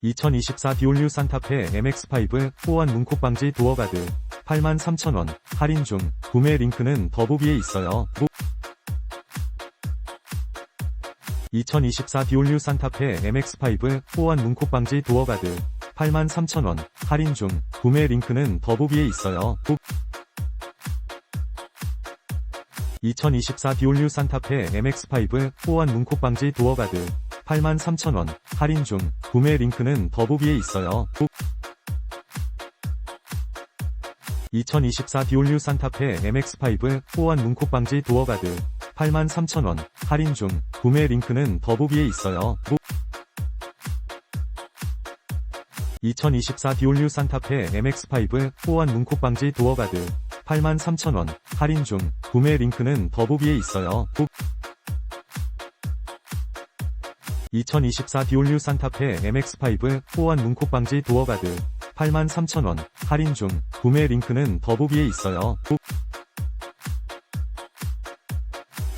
2024 디올류 산타페 MX5 호환 문콕 방지 도어 가드 83,000원 할인 중 구매 링크는 더보기에 있어요. 2024 디올류 산타페 MX5 호환 문콕 방지 도어 가드 83,000원 할인 중 구매 링크는 더보기에 있어요. 2024 디올류 산타페 MX5 호환 문콕 방지 도어 가드 83,000원. 할인 중. 구매 링크는 더보기에 있어요. 2024 디올류 산타페 MX5 호환 문콕 방지 도어 가드. 83,000원. 할인 중. 구매 링크는 더보기에 있어요. 2024 디올류 산타페 MX5 호환 문콕 방지 도어 가드. 83,000원. 할인 중. 구매 링크는 더보기에 있어요. 2024 디올류 산타페 MX5 호환 문콕 방지 도어 가드 83,000원 할인 중 구매 링크는 더보기에 있어요.